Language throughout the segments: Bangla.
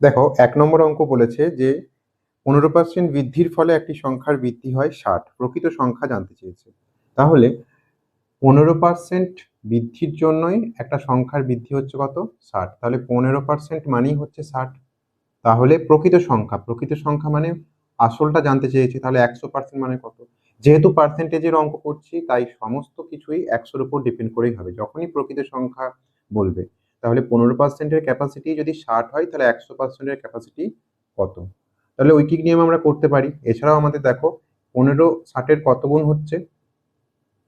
দেখো, এক নম্বর অঙ্ক বলেছে যে পনেরো পার্সেন্ট বৃদ্ধির ফলে একটি সংখ্যার বৃদ্ধি হয় ষাট। প্রকৃত সংখ্যা জানতে চেয়েছে। তাহলে পনেরো পার্সেন্ট বৃদ্ধির জন্যই একটা সংখ্যার বৃদ্ধি হচ্ছে কত? ষাট। তাহলে পনেরো পার্সেন্ট মানেই হচ্ছে ষাট। তাহলে প্রকৃত সংখ্যা প্রকৃত সংখ্যা মানে আসলটা জানতে চেয়েছে, তাহলে একশো পার্সেন্ট মানে কত? যেহেতু পার্সেন্টেজের অঙ্ক করছি, তাই সমস্ত কিছুই একশোর উপর ডিপেন্ড করেই হবে। যখনই প্রকৃত সংখ্যা বলবে তাহলে পনেরো পার্সেন্টের ক্যাপাসিটি যদি ষাট হয়, তাহলে একশো পার্সেন্টের ক্যাপাসিটি কত? তাহলে ঐকিক নিয়ম আমরা করতে পারি। এছাড়াও আমাদের দেখো, পনেরো ষাটের কত গুণ হচ্ছে?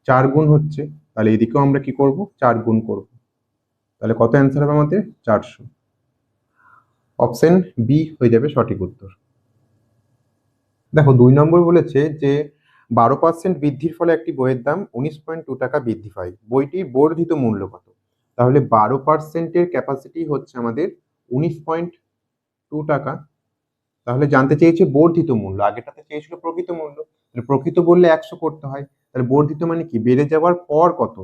চার গুণ হচ্ছে। তাহলে এদিকেও আমরা কি করব? চার গুণ করব। তাহলে কত অ্যান্সার হবে আমাদের? চারশো। অপশন বি হয়ে যাবে সঠিক উত্তর। দেখো, দুই নম্বর বলেছে যে, বারো পার্সেন্ট বৃদ্ধির ফলে একটি বইয়ের দাম উনিশ পয়েন্ট টু টাকা বৃদ্ধি পায়। বইটির বর্ধিত মূল্য কত? তাহলে বারো পার্সেন্টের ক্যাপাসিটি হচ্ছে আমাদের উনিশ পয়েন্ট টু টাকা। তাহলে জানতে চেয়েছে বর্ধিত মূল্য আগেটাতে চেয়েছিল প্রকৃত মূল্য। তাহলে প্রকৃত বললে একশো করতে হয়। তাহলে বর্ধিত মানে কি? বেড়ে যাওয়ার পর কত?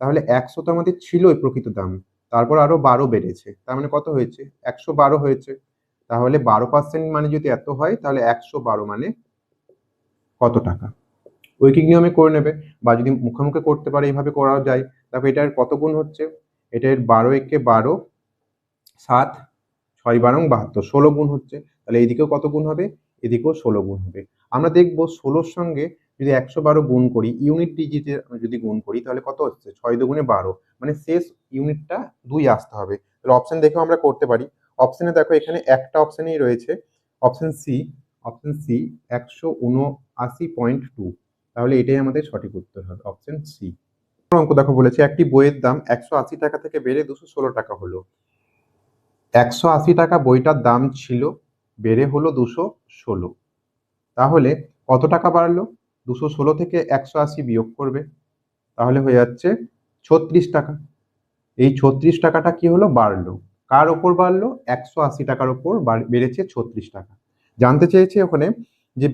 তাহলে একশো তো আমাদের ছিলই প্রকৃত দাম। তারপর আরও বারো বেড়েছে। তার মানে কত হয়েছে? একশো বারো হয়েছে। তাহলে বারো পার্সেন্ট মানে যদি এত হয়, তাহলে একশো বারো মানে কত টাকা? ঐকিক নিয়মে করে নেবে। বা যদি মুখে মুখে করতে পারে, এইভাবে করাও যায়। দেখো এটার কত গুণ হচ্ছে? এটার বারো একে বারো, সাত, ছয় বারং বাহাত্তর, ষোলো গুণ হচ্ছে। তাহলে এইদিকেও কত গুণ হবে? এদিকেও ষোলো গুণ হবে। আমরা দেখব ষোলোর সঙ্গে যদি একশো বারো গুণ করি, ইউনিট ডিজিটে যদি গুণ করি, তাহলে কত হচ্ছে? ছয় দুগুণে বারো। মানে শেষ ইউনিটটা দুই আসতে হবে। তাহলে অপশন দেখেও আমরা করতে পারি। অপশানে দেখো এখানে একটা অপশনেই রয়েছে। অপশান সি অপশান সি একশো উনআশি পয়েন্ট টু তাহলে এটাই আমাদের সঠিক উত্তর হবে। অপশান সি অঙ্ক দেখো বলেছে, একটি বইয়ের দাম একশো আশি টাকা থেকে বেড়ে দুশো ষোলো টাকা হলো। একশো আশি টাকা বইটার দাম ছিল, বেড়ে হলো দুশো ষোলো। তাহলে কত টাকা বাড়লো? দুশো ষোলো থেকে একশো আশি বিয়োগ করবে। তাহলে হয়ে যাচ্ছে ছত্রিশ টাকা। এই ছত্রিশ টাকাটা কি হলো? বাড়লো। কার ওপর বাড়লো? একশো আশি টাকার ওপর বেড়েছে ছত্রিশ টাকা। জানতে চেয়েছে ওখানে যে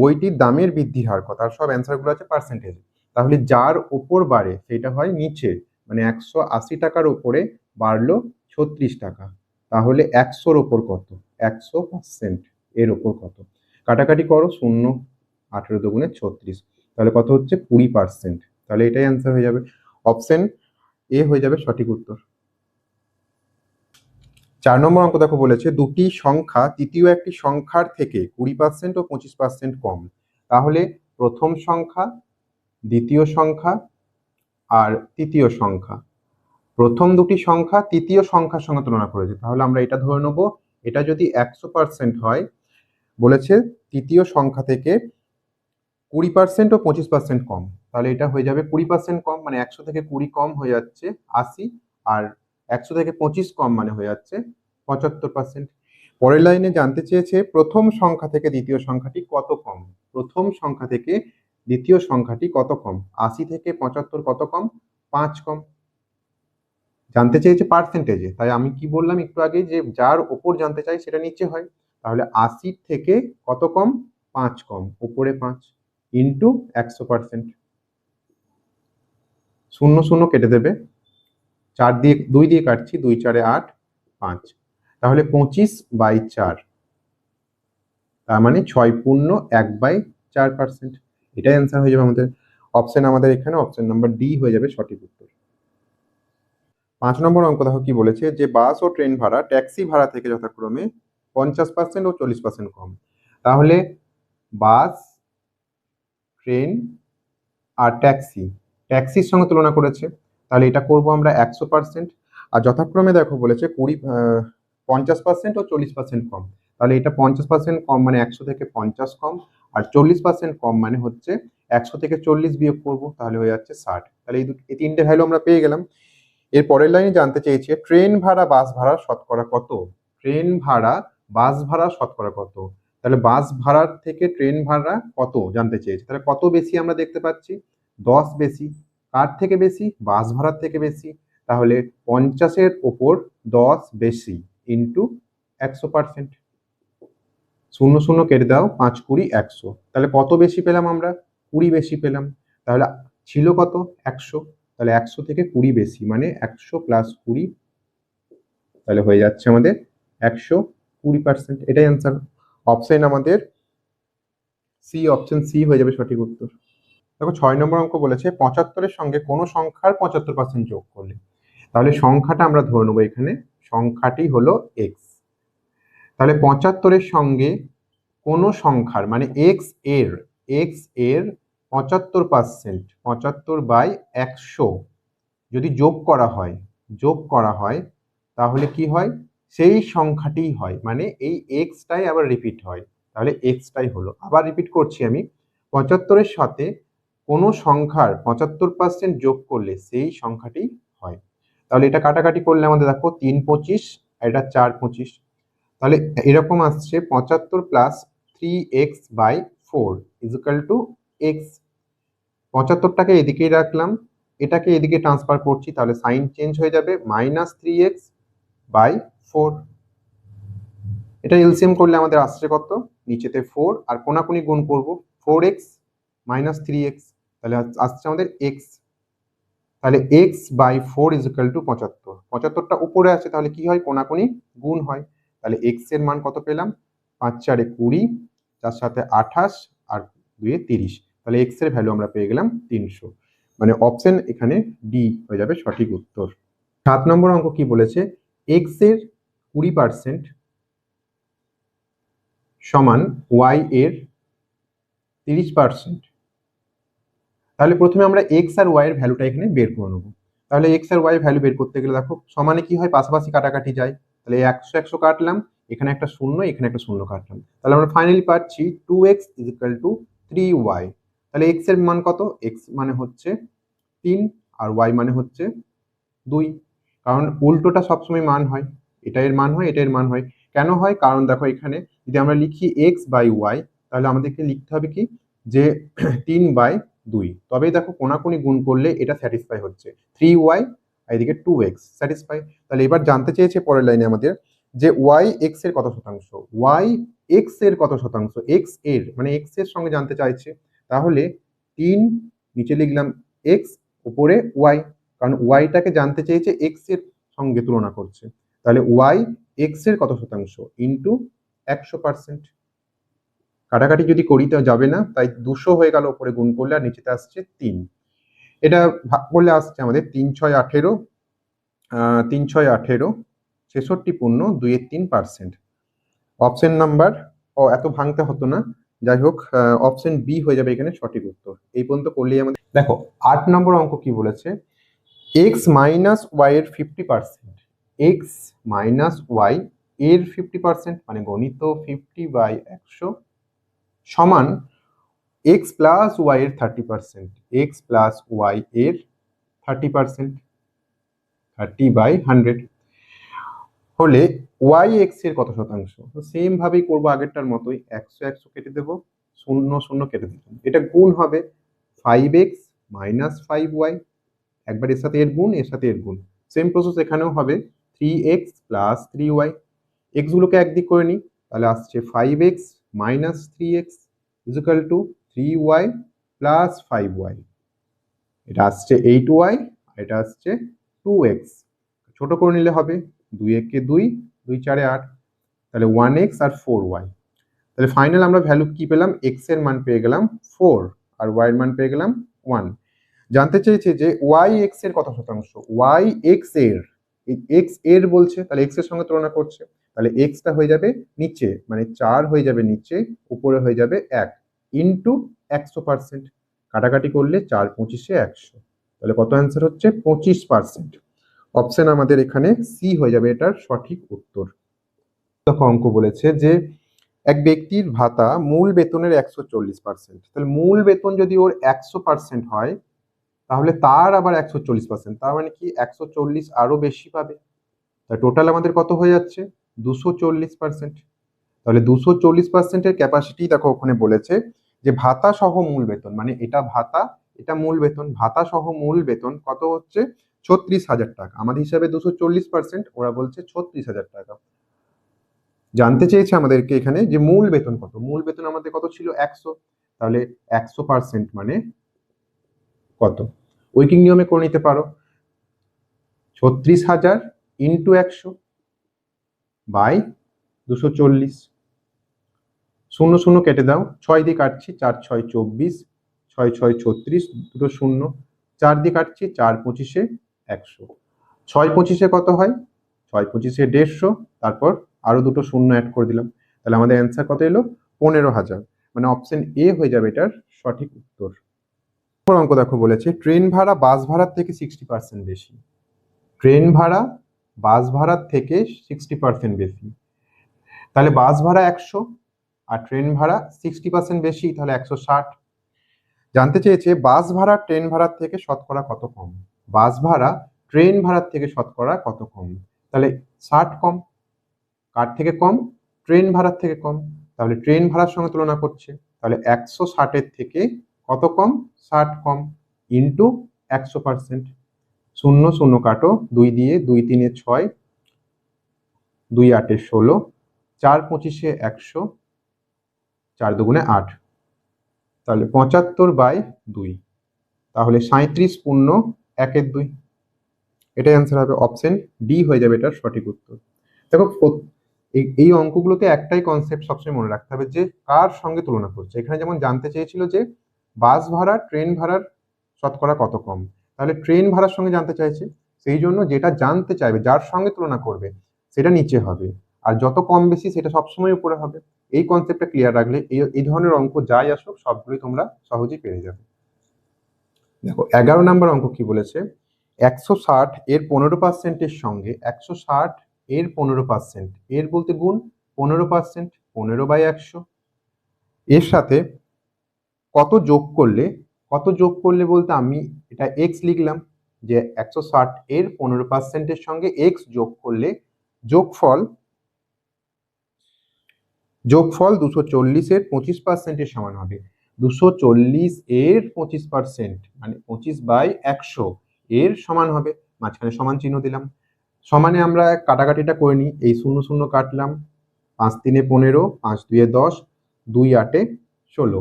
বইটির দামের বৃদ্ধির হার কত? আর সব অ্যান্সারগুলো আছে পার্সেন্টেজ তাহলে যার ওপর বাড়ে, সেটা হয় নিচে মানে একশো আশি টাকার ওপরে বাড়লো ছত্রিশ টাকা। তাহলে একশোর ওপর কত? একশো পার্সেন্ট এর ওপর কত? কাটাকাটি করো, শূন্য, আঠেরো দুগুণে ছত্রিশ। তাহলে কত হচ্ছে? কুড়ি পার্সেন্ট। তাহলে এটাই অ্যান্সার হয়ে যাবে। অপশন এ হয়ে যাবে সঠিক উত্তর। চার নম্বর অঙ্ক দেখো বলেছে, দুটি সংখ্যা, তৃতীয় একটি সংখ্যার থেকে কুড়ি পার্সেন্ট ও পঁচিশ পার্সেন্ট কম। তাহলে প্রথম সংখ্যা দ্বিতীয় সংখ্যা আর তৃতীয় সংখ্যা। প্রথম দুটি সংখ্যা তৃতীয় সংখ্যার সঙ্গে তুলনা করেছে। তাহলে আমরা এটা ধরে নেব, এটা যদি একশো পার্সেন্ট হয়, বলেছে তৃতীয় সংখ্যা থেকে কুড়ি পার্সেন্ট ও পঁচিশ পার্সেন্ট কম। তাহলে এটা হয়ে যাবে কুড়ি পার্সেন্ট কম মানে একশো থেকে কুড়ি কম হয়ে যাচ্ছে আশি, আর একশো থেকে পঁচিশ কম মানে হয়ে যাচ্ছে পঁচাত্তর পার্সেন্ট পরের লাইনে জানতে চেয়েছে প্রথম সংখ্যা থেকে দ্বিতীয় সংখ্যাটি কত কম? প্রথম সংখ্যা থেকে দ্বিতীয় সংখ্যাটি কত কম? আশি থেকে পঁচাত্তর কত কম? পাঁচ কম। জানতে চেয়েছে পার্সেন্টেজে তাই আমি কি বললাম একটু আগে যে যার ওপর জানতে চাই সেটা নিচে হয়। তাহলে আশির থেকে কত কম? পাঁচ কম। উপরে পাঁচ ইন্টু একশো পার্সেন্ট শূন্য শূন্য কেটে দেবে। চার দিয়ে, দুই দিয়ে কাটছি, দুই চারে আট, পাঁচ। তাহলে পঁচিশ বাই চার। তার মানে ছয় পূর্ণ এক বাই চার পার্সেন্ট এটাই অ্যান্সার হয়ে যাবে আমাদের। অপশন আমাদের এখানে অপশন নাম্বার ডি হয়ে যাবে সঠিক উত্তর। পাঁচ নম্বর অঙ্ক দেখো কি বলেছে যে, বাস ও ট্রেন ভাড়া ট্যাক্সি ভাড়া থেকে যথাক্রমে পঞ্চাশ পার্সেন্ট ও চল্লিশ পার্সেন্ট কম। তাহলে বাস ট্রেন আর ট্যাক্সি ট্যাক্সির সঙ্গে তুলনা করেছে, তাহলে এটা করব আমরা একশো পার্সেন্ট আর যথাক্রমে দেখো বলেছে কুড়ি পঞ্চাশ পার্সেন্ট ও চল্লিশ পার্সেন্ট কম। তাহলে এটা পঞ্চাশ পার্সেন্ট কম মানে একশো থেকে পঞ্চাশ কম। আর চল্লিশ পার্সেন্ট কম মানে হচ্ছে একশো থেকে চল্লিশ বিয়োগ করব, তাহলে হয়ে যাচ্ছে ষাট। তাহলে এই দুটো এই তিনটে ভ্যালু আমরা পেয়ে গেলাম। এর পরের লাইনে জানতে চেয়েছে ট্রেন ভাড়া বাস ভাড়া, শতকরা কত? ট্রেন ভাড়া বাস ভাড়া, শতকরা কত? তাহলে বাস ভাড়ার থেকে ট্রেন ভাড়া কত জানতে চেয়েছে। তাহলে কত বেশি আমরা দেখতে পাচ্ছি? দশ বেশি। কার থেকে বেশি? বাস ভাড়ার থেকে বেশি। তাহলে পঞ্চাশের ওপর দশ বেশি ইন্টু একশো পার্সেন্ট শূন্য শূন্য কেটে দাও, পাঁচ কুড়ি একশো। তাহলে কত বেশি পেলাম আমরা? কুড়ি বেশি পেলাম। তাহলে ছিল কত? একশো। তাহলে একশো থেকে কুড়ি বেশি মানে একশো প্লাস কুড়ি। তাহলে হয়ে যাচ্ছে আমাদের একশো কুড়ি পার্সেন্ট এটাই অ্যান্সার অপশন আমাদের সি অপশন সি হয়ে যাবে সঠিক উত্তর। দেখো ছয় নম্বর অঙ্ক বলেছে, পঁচাত্তরের সঙ্গে কোনো সংখ্যার পঁচাত্তর পার্সেন্ট যোগ করলে। তাহলে সংখ্যাটা আমরা ধরে নেব এখানে। সংখ্যাটি হলো এক্স তাহলে পঁচাত্তরের সঙ্গে কোনো সংখ্যার মানে এক্সের এক্সের পঁচাত্তর পার্সেন্ট পঁচাত্তর বাই একশো যদি যোগ করা হয়, যোগ করা হয়, তাহলে কি হয়? সেই সংখ্যাটিই হয় মানে এই এক্সটাই আবার রিপিট হয়। তাহলে এক্সটাই হলো। আবার রিপিট করছি আমি। পঁচাত্তরের সাথে কোনো সংখ্যার পঁচাত্তর পার্সেন্ট যোগ করলে সেই সংখ্যাটি হয়। তাহলে এটা কাটাকাটি করলে আমাদের দেখো তিন পঁচিশ এটা চার পঁচিশ। তাহলে এরকম আসছে পঁচাত্তর plus three x by four is equal to x পঁচাত্তরটাকে এদিকেই রাখলাম, এটাকে এদিকে ট্রান্সফার করছি, তাহলে সাইন চেঞ্জ হয়ে যাবে minus three x by four এটা এলসিএম করলে আমাদের আসছে কত? নিচেতে ফোর আর কোনাকুনি গুণ করব four x minus three x তাহলে আসছে আমাদের এক্স তাহলে x by four is equal to পঁচাত্তর, পঁচাত্তরটা উপরে আছে, তাহলে কি হয়? কোনাকুনি গুণ হয়। তাহলে এক্সের মান কত পেলাম? পাঁচ চারে কুড়ি, তার সাথে আঠাশ আর দুয়ে তিরিশ। তাহলে এক্সের ভ্যালু আমরা পেয়ে গেলাম তিনশো। মানে অপশন এখানে ডি হয়ে যাবে সঠিক উত্তর। সাত নম্বর অঙ্ক কি বলেছে? এক্সের কুড়ি পার্সেন্ট সমান ওয়াই এর তিরিশ পার্সেন্ট তাহলে প্রথমে আমরা এক্স আর ওয়াই এর ভ্যালুটা এখানে বের করে নেব। তাহলে এক্স আর ওয়াই ভ্যালু বের করতে গেলে দেখো, সমানে কি হয়? পাশাপাশি কাটাকাটি যায়। তাহলে একশো একশো কাটলাম, এখানে একটা শূন্য, এখানে একটা শূন্য কাটলাম। তাহলে আমরা ফাইনালি পাচ্ছি two x is to three y তাহলে এক্সের মান কত? এক্স মানে হচ্ছে তিন, আর ওয়াই মানে হচ্ছে দুই। কারণ উল্টোটা সবসময় মান হয়, এটা এর মান হয়, এটা এর মান হয়। কেন হয়? কারণ দেখো এখানে যদি আমরা লিখি এক্স বাই ওয়াই তাহলে আমাদেরকে লিখতে হবে কি? যে তিন বাই দুই। তবেই দেখো কোনাকুনি গুণ করলে এটা স্যাটিসফাই হচ্ছে। থ্রি ওয়াই এদিকে টু এক্স স্যাটিসফাই তাহলে এবার জানতে চেয়েছে পরের লাইনে আমাদের যে ওয়াই এক্সের কত শতাংশ? ওয়াই এক্সের কত শতাংশ? এক্সের মানে এক্সের সঙ্গে জানতে চাইছে। তাহলে তিন, নিচে লিখলাম এক্স উপরে ওয়াই কারণ ওয়াইটাকে জানতে চেয়েছে এক্সের সঙ্গে তুলনা করছে। তাহলে ওয়াই এক্সের কত শতাংশ? ইন্টু একশো পার্সেন্ট কাটাকাটি যদি করি তো যাবে না, তাই দুশো হয়ে গেল, উপরে গুণ করলে আর নিচেতে আসছে তিন। এটা ভাগ করলে আসছে আমাদের তিন ছয় আঠেরো তিন ছয় আঠেরো, ছেষট্টি পূর্ণ দুইয়ের তিন পার্সেন্ট অপশন নাম্বার ও, এত ভাঙতে হতো না। যাই হোক অপশন বি হয়ে যাবে এখানে সঠিক উত্তর। এই পর্যন্ত করলেই আমাদের দেখো, আট নম্বর অঙ্ক কি বলেছে? এক্স মাইনাস ওয়াই এর fifty percent x minus y এর ফিফটি পার্সেন্ট মানে গণিত ফিফটি বাই একশো সমান এক্স প্লাস ওয়াই এর thirty percent x plus y এর thirty percent thirty by hundred হলে ওয়াই এক্সের কত শতাংশ? তো সেম ভাবেই করব আগেরটার মতোই, একশো একশো কেটে দেবো, শূন্য শূন্য কেটে দিলাম। এটা গুণ হবে five x minus five y একবার এর সাথে এর গুণ, এর সাথে এর গুণ। সেম প্রসেস এখানেও হবে three x plus three y এক্সগুলোকে একদিক করে নিই, তাহলে আসছে five x minus three x is equal to three y plus five y এটা আসছে এইট ওয়াই এটা আসছে টু এক্স ছোটো করে নিলে হবে দুই একে দুই দুই চারে আট। তাহলে ওয়ান এক্স আর ফোর ওয়াই তাহলে ফাইনাল আমরা ভ্যালু কি পেলাম? এক্সের মান পেয়ে গেলাম ফোর আর ওয়াই এর মান পেয়ে গেলাম ওয়ান জানতে চেয়েছে যে ওয়াই এর কত শতাংশ? ওয়াই এক্সের এক্সের বলছে, তাহলে এক্সের সঙ্গে তুলনা করছে। তাহলে এক্সটা হয়ে যাবে নিচে মানে চার হয়ে যাবে নিচে, উপরে হয়ে যাবে এক। ইন্টু একশো পার্সেন্ট কাটাকাটি করলে চার পঁচিশে একশো। তাহলে কত অ্যান্সার হচ্ছে? পঁচিশ পার্সেন্ট অপশন আমাদের এখানে সি হয়ে যাবে, এটার সঠিক উত্তর। দেখো অঙ্ক বলেছে যে এক ব্যক্তির ভাতা মূল বেতনের একশো চল্লিশ পার্সেন্ট তাহলে মূল বেতন যদি ওর একশো পার্সেন্ট হয়, তাহলে তার আবার একশো চল্লিশ পার্সেন্ট তার মানে কি একশো চল্লিশ আরও বেশি পাবে। তা টোটাল আমাদের কত হয়ে যাচ্ছে? দুশো চল্লিশ পার্সেন্ট তাহলে দুশো চল্লিশ পার্সেন্টের ক্যাপাসিটি দেখো ওখানে বলেছে যে ভাতা সহ মূল বেতন মানে এটা ভাতা, এটা মূল বেতন, ভাতা সহ মূল বেতন কত হচ্ছে? ছত্রিশ হাজার টাকা। আমাদের হিসাবে দুশো চল্লিশ পার্সেন্ট, ওরা বলছে ছত্রিশ হাজার টাকা। জানতে চেয়েছে আমাদেরকে এখানে যে মূল বেতন কত। মূল বেতন আমাদের কত ছিল? একশো। তাহলে একশো পার্সেন্ট মানে কত? উইকিং নিয়মে করে নিতে পারো। ছত্রিশ হাজার ইন্টু একশো বাই দুশো চল্লিশ। শূন্য শূন্য কেটে দাও। ছয় দিয়ে কাটছি, চার, ছয়, চব্বিশ, ছয় ছয়, ছত্রিশ, দুটো শূন্য, চার দিয়ে কাটছি, চার পঁচিশে একশো। ছয় পঁচিশে কত হয়? ছয় পঁচিশে দেড়শো, তারপর আরও দুটো শূন্য অ্যাড করে দিলাম। তাহলে আমাদের অ্যান্সার কত এলো? পনেরো হাজার। মানে অপশন এ হয়ে যাবে এটার সঠিক উত্তর। অঙ্ক দেখো বলেছে ট্রেন ভাড়া বাস ভাড়ার থেকে সিক্সটি পার্সেন্ট বেশি। ট্রেন ভাড়া বাস ভাড়ার থেকে সিক্সটি পার্সেন্ট বেশি। তাহলে বাস ভাড়া একশো আর ট্রেন ভাড়া সিক্সটি পার্সেন্ট বেশি, তাহলে একশো ষাট। জানতে চেয়েছে, বাস ভাড়া, ট্রেন ভাড়ার থেকে শতকরা কত কম? বাস ভাড়া, ট্রেন ভাড়ার থেকে শতকরা কত কম? তাহলে ষাট কম। কার থেকে কম? ট্রেন ভাড়ার থেকে কম। তাহলে ট্রেন ভাড়ার সঙ্গে তুলনা করছে। তাহলে একশো ষাটের থেকে কত কম? ষাট কম ইন্টু একশো পার্সেন্ট শূন্য শূন্য কাটো, দুই দিয়ে দুই তিনে ছয়, দুই আটে ষোলো, চার পঁচিশে একশো চার দুগুণে আট। তাহলে পঁচাত্তর বাই দুই। তাহলে সাঁত্রিশ পূর্ণ একের দুই। এটাই অ্যান্সার হবে অপশন ডি হয়ে যাবে এটার সঠিক উত্তর। দেখো এই- অঙ্কগুলোতে একটাই কনসেপ্ট সবসময় মনে রাখতে হবে যে কার সঙ্গে তুলনা করছে। এখানে যেমন জানতে চেয়েছিল যে বাস ভাড়া, ট্রেন ভাড়ার শতকরা কত কম? তাহলে ট্রেন ভাড়ার সঙ্গে জানতে চাইছে। সেই জন্য যেটা জানতে চাইবে, যার সঙ্গে তুলনা করবে, সেটা নিচে হবে। আর যত কম বেশি সেটা সবসময় উপরে হবে। এই কনসেপ্টটা ক্লিয়ার রাখলে এই ধরনের অঙ্ক যাই আসুক সবগুলোই তোমরা সহজেই পেরে যাবে। দেখো, এগারো নম্বর অঙ্ক কি বলেছে? একশো ষাট এর পনেরো পার্সেন্টের সঙ্গে একশো ষাট এর পনেরো পার্সেন্ট এর বলতে গুণ পনেরো পার্সেন্ট পনেরো বাই একশো। এর সাথে কত যোগ করলে, কত যোগ করলে বলতে আমি এটা এক্স লিখলাম যে একশো ষাট এর পনেরো পার্সেন্টের সঙ্গে এক্স যোগ করলে যোগফল যোগফল দুশো চল্লিশের পঁচিশ পার্সেন্টের সমান হবে। দুশো চল্লিশ এর পঁচিশ পার্সেন্ট মানে পঁচিশ বাই একশো এর সমান হবে। মাঝখানে সমান চিহ্ন দিলাম। সমানে আমরা কাটাকাটিটা করে নিই। এই শূন্য শূন্য কাটলাম। পাঁচ তিনে পনেরো, পাঁচ দুয়ে দশ, দুই আটে ষোলো।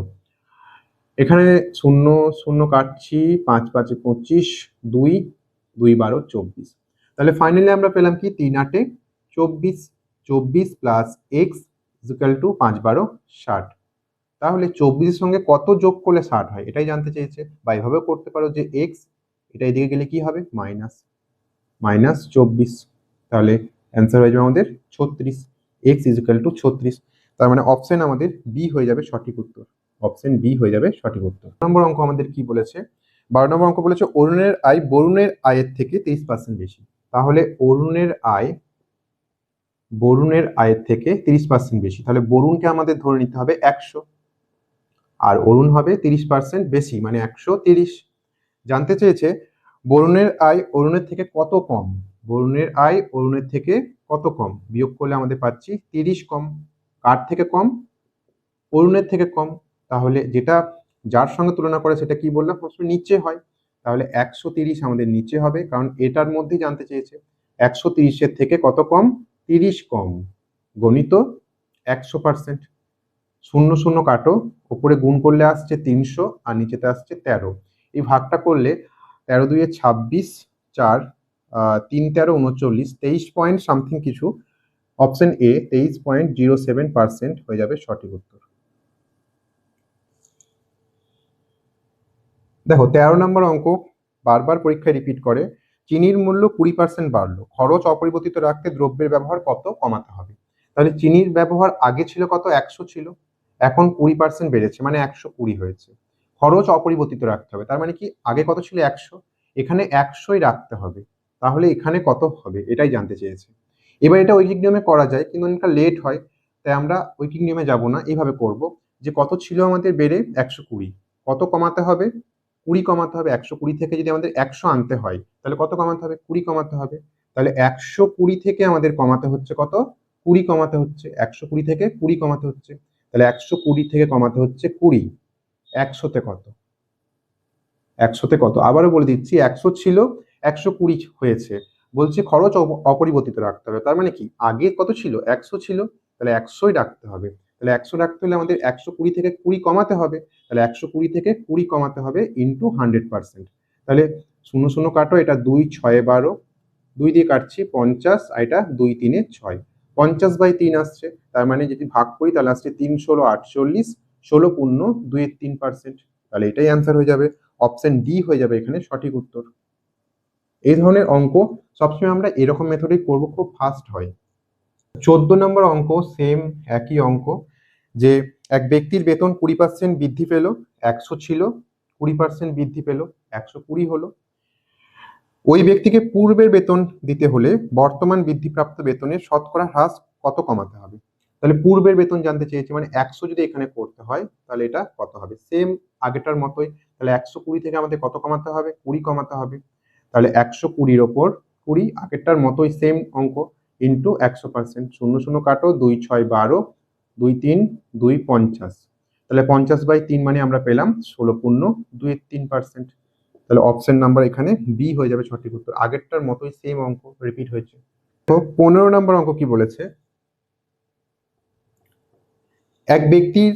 এখানে শূন্য শূন্য কাটছি, পাঁচ পাঁচে পঁচিশ, দুই দুই বারো, চব্বিশ। তাহলে ফাইনালি আমরা পেলাম কি? তিন আটে চব্বিশ চব্বিশ প্লাস এক্স ইজিক্যাল টু পাঁচ বারো ষাট। তাহলে চব্বিশের সঙ্গে কত যোগ করলে ষাট হয়? এটাই জানতে চেয়েছে। বা এভাবেও করতে পারো যে এক্স এটা এদিকে গেলে কি হবে? মাইনাস মাইনাস চব্বিশ। তাহলে অ্যান্সার হয়ে যাবে আমাদের ছত্রিশ। এক্স ইজিক্যাল টু ছত্রিশ। তার মানে অপশন আমাদের বি হয়ে যাবে সঠিক উত্তর। অপশন বি হয়ে যাবে সঠিক উত্তর। নম্বর অঙ্ক আমাদের কি বলেছে? বারো নম্বর অঙ্ক বলেছে অরুণের আয় বরুণের আয়ের থেকে তেইশ পার্সেন্ট বেশি। তাহলে অরুণের আয় বরুণের আয়ের থেকে তিরিশ পার্সেন্ট বেশি। তাহলে বরুণকে আমাদের ধরে নিতে হবে একশো। আর অরুণ হবে তিরিশ পার্সেন্ট বেশি মানে একশো তিরিশ। জানতে চেয়েছে, বরুণের আয় অরুণের থেকে কত কম? বরুণের আয় অরুণের থেকে কত কম? বিয়োগ করলে আমাদের পাচ্ছি তিরিশ কম। কার থেকে কম? অরুণের থেকে কম। তাহলে যেটা যার সঙ্গে তুলনা করে সেটা কি বললাম? সবসময় নিচে হয়। তাহলে একশো তিরিশ আমাদের নিচে হবে, কারণ এটার মধ্যেই জানতে চেয়েছে। একশো তিরিশের থেকে কত কম? তিরিশ কম, গণিত একশো পার্সেন্ট শূন্য শূন্য কাটো উপরে গুণ করলে আসছে তিনশো, আর নিচেতে আসছে তেরো। এই ভাগটা করলে তেরো দুইয়ে ছাব্বিশ, চার তিন তেরো উনচল্লিশ, তেইশ পয়েন্ট সামথিং কিছু অপশন এ তেইশ পয়েন্ট জিরো সেভেন পার্সেন্ট হয়ে যাবে সঠিক উত্তর। দেখো, তেরো নম্বর অঙ্ক বারবার পরীক্ষায় রিপিট করে। চিনির মূল্য কুড়ি পার্সেন্ট বাড়লো। খরচ অপরিবর্তিত রাখতে দ্রব্যের ব্যবহার কত কমাতে হবে? তাহলে চিনির ব্যবহার আগে ছিল কত? একশো ছিল। এখন কুড়ি পার্সেন্ট বেড়েছে মানে একশো কুড়ি হয়েছে। খরচ অপরিবর্তিত রাখতে হবে, তার মানে কি আগে কত ছিল? একশো। এখানে একশোই রাখতে হবে, তাহলে এখানে কত হবে? এটাই জানতে চেয়েছে। এবার এটা ঐকিক নিয়মে করা যায়, কিন্তু অনেকটা লেট হয়, তাই আমরা ঐকিক নিয়মে যাব না। এইভাবে করব যে কত ছিল আমাদের বেড়ে? একশো কুড়ি। কত কমাতে হবে? কুড়ি কমাতে হবে, একশো কুড়ি থেকে যদি আমাদের একশো আনতে হয়, তাহলে কত কমাতে হবে? কুড়ি কমাতে হবে। তাহলে একশো কুড়ি থেকে আমাদের কমাতে হচ্ছে কত? কুড়ি কমাতে হচ্ছে, একশো কুড়ি থেকে কুড়ি কমাতে হচ্ছে। তাহলে একশো কুড়ি থেকে কমাতে হচ্ছে কুড়ি। একশোতে কত? একশোতে কত? আবারও বলে দিচ্ছি, একশো ছিল, একশো কুড়ি হয়েছে। বলছে খরচ অপরিবর্তিত রাখতে হবে। তার মানে কি? আগে কত ছিল? একশো ছিল, তাহলে একশোই রাখতে হবে। তাহলে একশো রাখতে হলে আমাদের একশো কুড়ি থেকে কুড়ি কমাতে হবে। তাহলে একশো কুড়ি থেকে কুড়ি কমাতে হবে ইন্টু হান্ড্রেড পার্সেন্ট তাহলে শূন্য শূন্য কাটো, এটা দুই ছয় বারো, দুই দিয়ে কাটছি পঞ্চাশ, আর এটা দুই তিনে ছয়। পঞ্চাশ বাই তিন আসছে, তার মানে যদি ভাগ করি তাহলে আসছে তিন ষোলো আটচল্লিশ, ষোলো পূর্ণ দুইয়ের তিন পার্সেন্ট তাহলে এটাই অ্যান্সার হয়ে যাবে। অপশন ডি হয়ে যাবে এখানে সঠিক উত্তর। এই ধরনের অঙ্ক সবসময় আমরা এরকম মেথডেই করব, খুব ফাস্ট হয়। চোদ্দ নম্বর অঙ্ক সেম একই অঙ্ক, যে এক ব্যক্তির বেতন কুড়ি পার্সেন্ট বৃদ্ধি পেল, একশো ছিল, কুড়ি পার্সেন্ট বৃদ্ধি পেল, একশো কুড়ি হলো। ওই ব্যক্তিকে পূর্বের বেতন দিতে হলে বর্তমান বৃদ্ধিপ্রাপ্ত বেতনের শতকরা হ্রাস কত কমাতে হবে? তাহলে পূর্বের বেতন জানতে চেয়েছি মানে একশো যদি এখানে করতে হয়, তাহলে এটা কত হবে? সেম আগেটার মতোই, তাহলে একশো কুড়ি থেকে আমাদের কত কমাতে হবে? কুড়ি কমাতে হবে। তাহলে একশো কুড়ির ওপর কুড়ি, আগেরটার মতোই সেম অঙ্ক। ইন্টু একশো পার্সেন্ট, শূন্য শূন্য কাটো, দুই ছয় বারো, দুই তিন, দুই পঞ্চাশ। তাহলে পঞ্চাশ বাই তিন মানে আমরা পেলাম ষোলো পূর্ণ, দুই তিন পার্সেন্ট। তাহলে অপশন নাম্বার এখানে বি হয়ে যাবে সঠিক উত্তর। আগেরটার মতোই সেম অঙ্ক রিপিট হয়েছে। তো পনেরো নম্বর অঙ্ক কি বলেছে? এক ব্যক্তির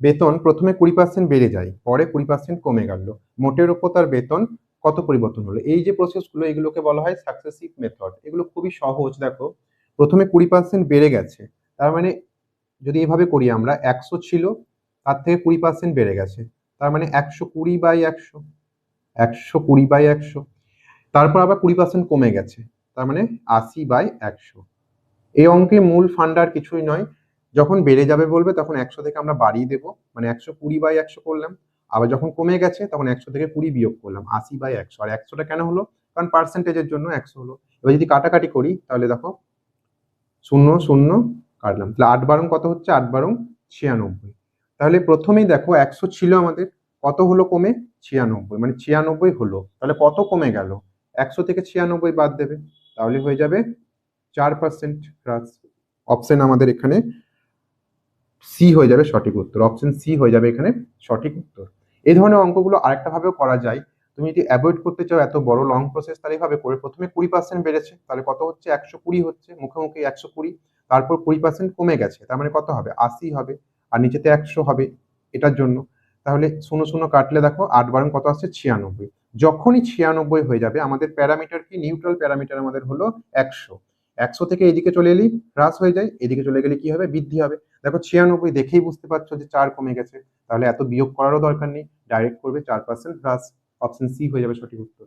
বেতন প্রথমে কুড়ি পার্সেন্ট বেড়ে যায়, পরে কুড়ি পার্সেন্ট কমে গেল। মোটের ওপর তার বেতন কত পরিবর্তন হলো? এই যে প্রসেসগুলো এগুলোকে বলা হয় সাকসেসিভ মেথড এগুলো খুবই সহজ, দেখো। প্রথমে কুড়ি পার্সেন্ট বেড়ে গেছে। তার মানে যদি এভাবে করি আমরা, একশো ছিল, তার থেকে কুড়ি পার্সেন্ট বেড়ে গেছে। তার মানে একশো কুড়ি বাই একশো একশো কুড়ি বাই একশো। তারপর আবার কুড়ি পার্সেন্ট কমে গেছে। তার মানে আশি বাই একশো। এই অঙ্কে মূল ফান্ড আর কিছুই নয়। যখন বেড়ে যাবে বলবে, তখন একশো থেকে আমরা বাড়িয়ে দেবো। মানে একশো কুড়ি বাই একশো করলাম। আবার যখন কমে গেছে, তখন একশো থেকে কুড়ি বিয়োগ করলাম, আশি বাই একশো। আর একশোটা কেন হলো? কারণ পার্সেন্টেজের জন্য একশো হলো। এবার যদি কাটাকাটি করি, তাহলে দেখো, শূন্য শূন্য কাটলাম। তাহলে আট বারং কত হচ্ছে? আট বারং ছিয়ানব্বই। তাহলে প্রথমেই দেখো, একশো ছিল আমাদের। কত হলো কমে? ছিয়ানব্বই। মানে ছিয়ানব্বই হলো। তাহলে কত কমে গেল? একশো থেকে ছিয়ানব্বই বাদ দেবে। তাহলে হয়ে যাবে চার পার্সেন্ট হ্রাস। অপশন আমাদের এখানে সি হয়ে যাবে সঠিক উত্তর। অপশন সি হয়ে যাবে এখানে সঠিক উত্তর। এই ধরনের অঙ্কগুলো আরেকটা ভাবেও করা যায়। তুমি যদি অ্যাভয়েড করতে চাও এত বড় লং প্রসেস তাহলে এইভাবে করে প্রথমে কুড়ি পার্সেন্ট বেড়েছে, তাহলে কত হচ্ছে? একশো কুড়ি হচ্ছে, মুখে মুখে একশো কুড়ি, তারপর কুড়ি পার্সেন্ট কমে গেছে, তার মানে কত হবে? আশি হবে, আর নিচেতে একশো হবে এটার জন্য। তাহলে শূন্য শূন্য কাটলে দেখো আট বারণ কত আসছে? ছিয়ানব্বই। যখনই ছিয়ানব্বই হয়ে যাবে, আমাদের প্যারামিটার কি? নিউট্রাল প্যারামিটার আমাদের হলো একশো। একশো থেকে এদিকে চলে এলি, হ্রাস হয়ে যায়, এদিকে চলে গেলে কি হবে? বৃদ্ধি হবে। দেখো ছিয়ানব্বই দেখেই বুঝতে পারছ যে চার কমে গেছে। তাহলে এত বিয়োগ করারও দরকার নেই। ডাইরেক্ট করবে চার পার্সেন্ট হ্রাস অপশন সি হয়ে যাবে সঠিক উত্তর।